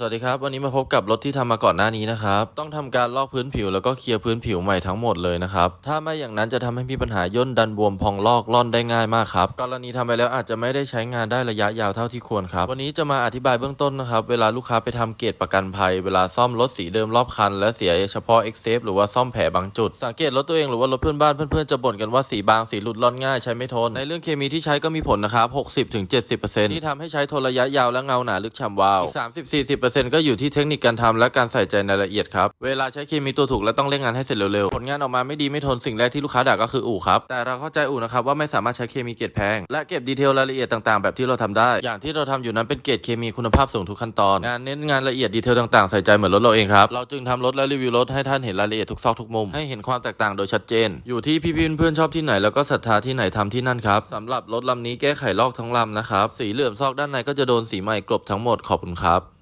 สวัสดีครับ วันนี้มาพบกับรถที่ทำมาก่อนหน้านี้นะครับ ต้องทำการลอกพื้นผิวแล้วก็เคลียร์พื้นผิวใหม่ทั้งหมดเลยนะครับ ถ้าไม่อย่างนั้นจะทำให้มีปัญหาย่นดันบวมพองลอกล่อนได้ง่ายมากครับกรณีทำไปแล้วอาจจะไม่ได้ใช้งานได้ระยะยาวเท่าที่ควรครับ วันนี้จะมาอธิบายเบื้องต้นนะครับ เวลาลูกค้าไปทำเกรดประกันภัย เวลาซ่อมรถสีเดิมรอบคัน และเสียเฉพาะ e x c e p หรือว่าซ่อมแผลบางจุด สังเกตรถตัวเองหรือว่ารถเพื่อนบ้านเพื่อนๆจะบ่นกันว่าสีบางสีหลุดล่อนง่ายใช้ไม่ทน ในเรื่องเคมีที่ใช้ก็มีผลนะครับ60-70%ที่ทำให้ใช้ทนระยะยาวและเงาหนาลึกฉ่ำวาวอีก30-40%ก็อยู่ที่เทคนิคการทำและการใส่ใจในรายละเอียดครับ เวลาใช้เคมีตัวถูกและต้องเร่งงานให้เสร็จเร็วๆ ผลงานออกมาไม่ดีไม่ทนสิ่งแรกที่ลูกค้าด่าก็คืออู่ครับ แต่เราเข้าใจอู่นะครับว่าไม่สามารถใช้เคมีเกรดแพง และเก็บดีเทลรายละเอียดต่างๆ แบบที่เราทำได้ อย่างที่เราทำอยู่นั้นเป็นเกรดเคมีคุณภาพสูงทุกขั้นตอน งานเน้นงานละเอียดดีเทลต่างๆใส่ใจเหมือนรถเราเองครับ เราจึงทำรถและรีวิวรถให้ท่านเห็นรายละเอียดทุกซอกทุกมุมให้เห็นความแตกต่างโดยชัดเจน อยู่ที่พี่ๆเพื่อนๆชอบที่ไหนแล้วก็ศรัทธาที่ไหนทำที่นั่นครับสำหรับรถลำนี้แก้ไขลอกทั้งลำนะครับสีเหลื่อมซอกด้านในก็จะโดนสีใหม่กลบทั้งหมดขอบคุณครับ